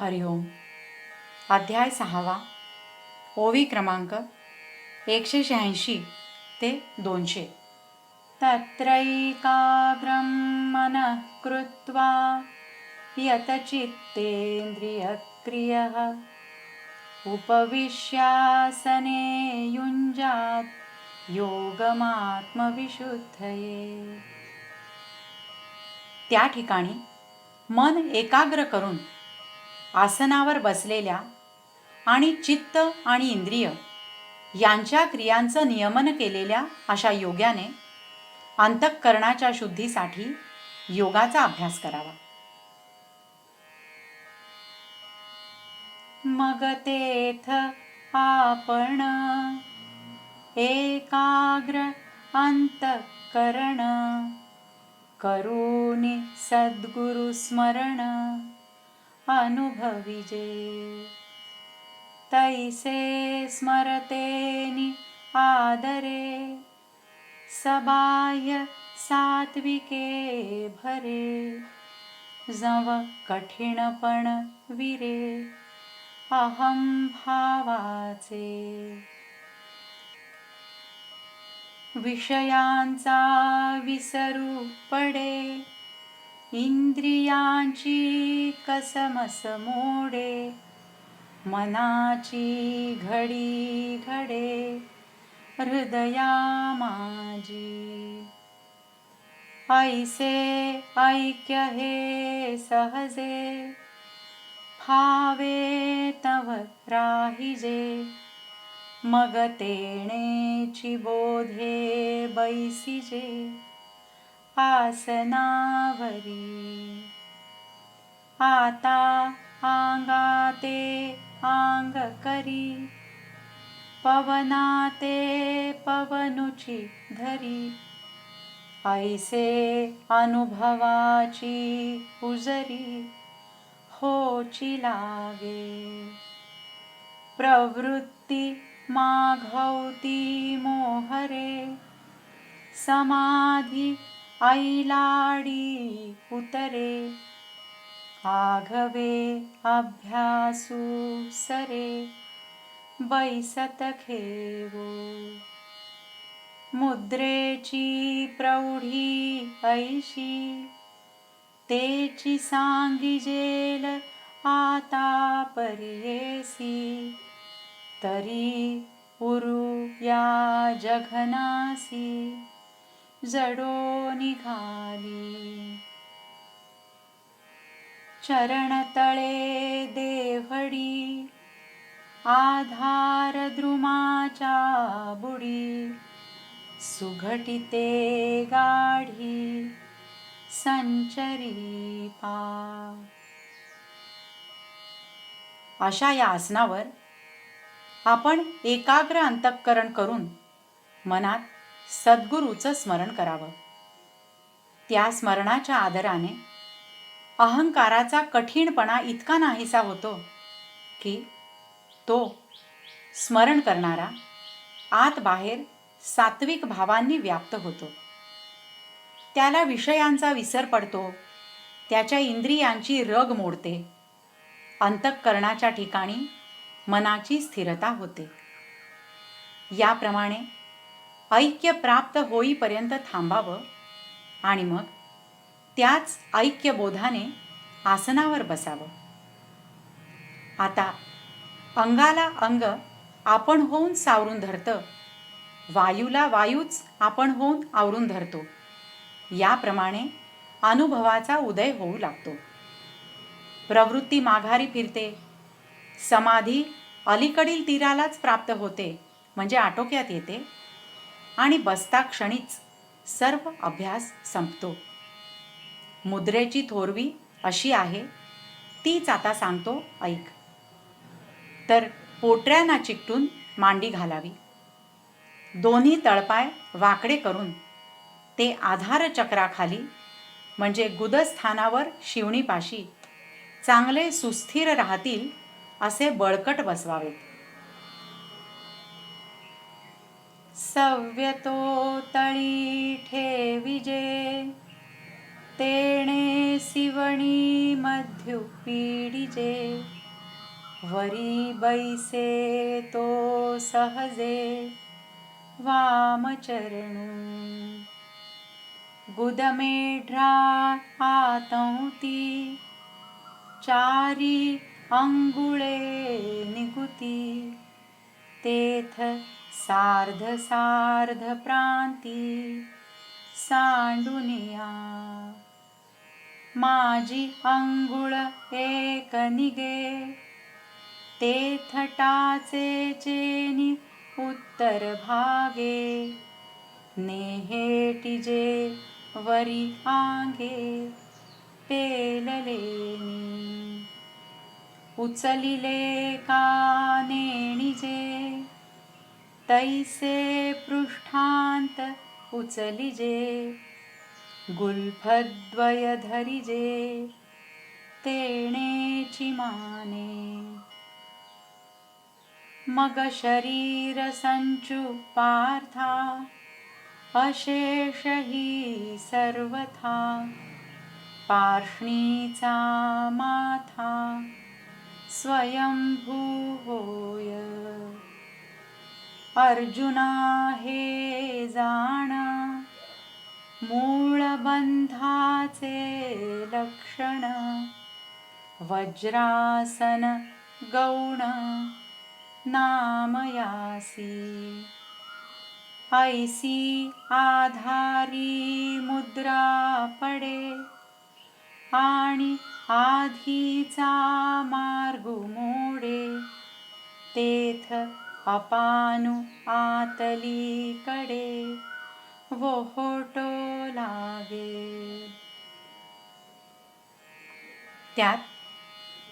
हरिओम अध्याय सहावा. ओवी क्रमांक एकशे शहाऐंशी ते दोनशे. तत्रैकाग्रं मनः कृत्वा यतचित्तेन्द्रियक्रियः उपविश्यासने युञ्जात् योगमात्मविशुद्धये. त्या ठिकाणी मन एकाग्र करून आसनावर बसलेल्या आणि चित्त आणि इंद्रिय यांच्या क्रियांचं नियमन केलेल्या अशा योग्याने अंतःकरणाच्या शुद्धीसाठी योगाचा अभ्यास करावा. मग तेथ आपण एकाग्र अंतःकरण करूनि सद्गुरु स्मरण अनुभविजे। तैसे स्मरतेनि आदरे सबाय सात्विके भरे। जव कठीणपण विरे अहम भावाचे। विषयांचा विसरू पडे। इंद्रियांची कसमस मोडे मनाची घडी घडे हृदया माझी. ऐसे ऐक्य हे सहजे फावे तव राहिजे मग तेणेची बोधे बैसिजे. आसनावरी। आता आंगाते आंग करी पवनाते पवनुची धरी। ऐसे अनुभवाची उजरी होची लागे। प्रवृत्ती माघवती मोहरे समाधी ऐलाडी उतरे. आघवे अभ्यासू सरे. बैसत खेवो. मुद्रेची प्रौढी ऐशी. तेची सांगिजेल आता परियेसी. तरी उरु या जघनासी. जडो निघाली चरणतळे देवडी आधार द्रुमाच्या बुडी सुघटिते गाढी संचरी पा. अशा या आसनावर आपण एकाग्र अंतःकरण करून मनात सद्गुरूचं स्मरण करावं. त्या स्मरणाच्या आदराने अहंकाराचा कठीणपणा इतका नाहीसा होतो की तो स्मरण करणारा आत बाहेर सात्विक भावांनी व्याप्त होतो. त्याला विषयांचा विसर पडतो त्याच्या इंद्रियांची रग मोडते अंतःकरणाच्या ठिकाणी मनाची स्थिरता होते. याप्रमाणे ऐक्य प्राप्त होईपर्यंत थांबावं आणि मग त्याच ऐक्यबोधाने आसनावर बसावं. आता अंगाला अंग आपण होऊन सावरून धरतं वायूला वायूच आपण होऊन आवरून धरतो. याप्रमाणे अनुभवाचा उदय होऊ लागतो. प्रवृत्ती माघारी फिरते समाधी अलीकडील तीरालाच प्राप्त होते म्हणजे आटोक्यात येते. आणि बसता क्षणीच सर्व अभ्यास संपतो. मुद्रेची थोरवी अशी आहे तीच आता सांगतो ऐक. तर पोटऱ्यांना चिकटून मांडी घालावी. दोन्ही तळपाय वाकडे करून ते आधारचक्राखाली म्हणजे गुदस्थानावर शिवणीपाशी चांगले सुस्थिर राहतील असे बळकट बसवावेत. सव्यतो तळी ठेविजे तेणे शिवणी मध्यु पीडिजे वरी बैसे तो सहजे. वामचरणू. गुदमेढ्रा आतौती. चारी अंगुळे निगुती. तेथ सार्ध सार्ध प्रांती सांडुनिया. माझी अंगुळ एक निगे ते थटाचे चेनी उत्तर भागे नेहेटिजे वरी आंगे पेललेनी उचलिले का नेणिजे तैसे पृष्ठांत उचलिजे गुल्फद्वय धरिजे तेणेची माने मग शरीर संचु पार्था अशेष ही सर्वथा पार्ष्णीचा माथा स्वयंभू होय अर्जुना हे जाण मूळ बंधाचे लक्षण वज्रासन गौण नामयासी ऐसी आधारी मुद्रा पडे आणि आधीचा मार्ग मोडे तेथ अपानु आतली कडे वोहोटो लागे. त्यात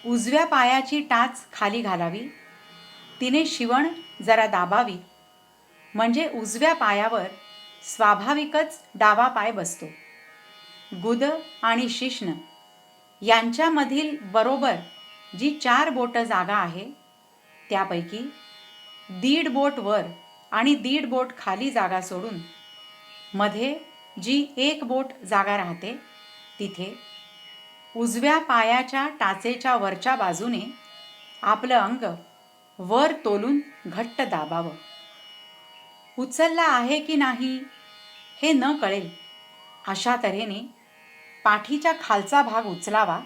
उजव्या पायाची टाच खाली घालावी. तिने शिवण जरा दाबावी. म्हणजे उजव्या पायावर स्वाभाविकच डावा पाय बसतो. गुद आणि शिष्ण यांच्यामधील बरोबर जी चार बोटं जागा आहे त्यापैकी दीड बोट वर आणि दीड बोट खाली जागा सोडून मध्ये जी एक बोट जागा राहते तिथे उजव्या पायाच्या टाचेच्या वरच्या बाजूने आपलं अंग वर तोलून घट्ट दाबावं. उचलला आहे की नाही हे न कळेल. अशा तऱ्हेने पाठीच्या खालचा भाग उचलावा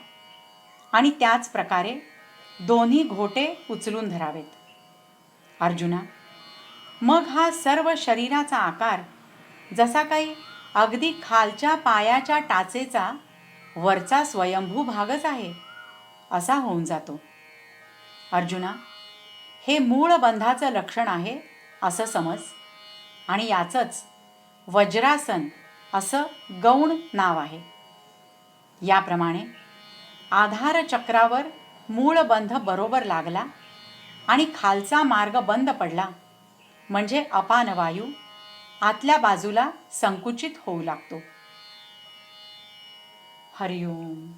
आणि त्याच प्रकारे दोन्ही घोटे उचलून धरावेत. अर्जुना. मग हा सर्व शरीराचा आकार जसा काही अगदी खालच्या पायाच्या टाचेचा वरचा स्वयंभू भागच आहे असा होऊन जातो. अर्जुना हे मूळ बंधाचं लक्षण आहे असं समज आणि याचंच वज्रासन असं गौण नाव आहे. याप्रमाणे आधार चक्रावर मूळ बंध बरोबर लागला आणि खालचा मार्ग बंद पडला. म्हणजे अपान वायू आतल्या बाजूला संकुचित होऊ लागतो. हरिओम.